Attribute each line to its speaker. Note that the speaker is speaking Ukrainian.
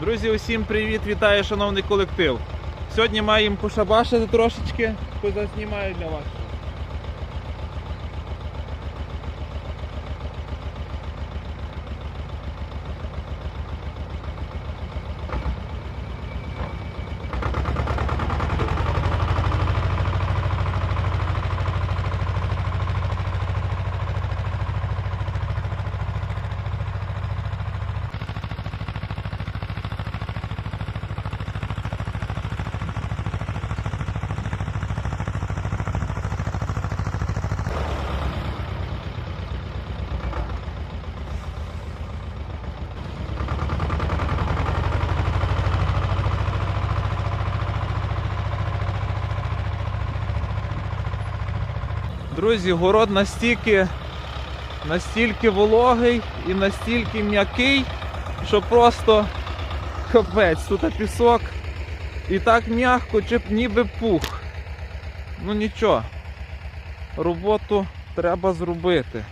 Speaker 1: Друзі, усім привіт! Вітаю, шановний колектив. Сьогодні маємо пошабашити трошечки, позаснімаю для вас. Друзі, город настільки, настільки вологий і настільки м'який, що просто капець, тут пісок. І так м'яко, чи ніби пух. Ну нічого, роботу треба зробити.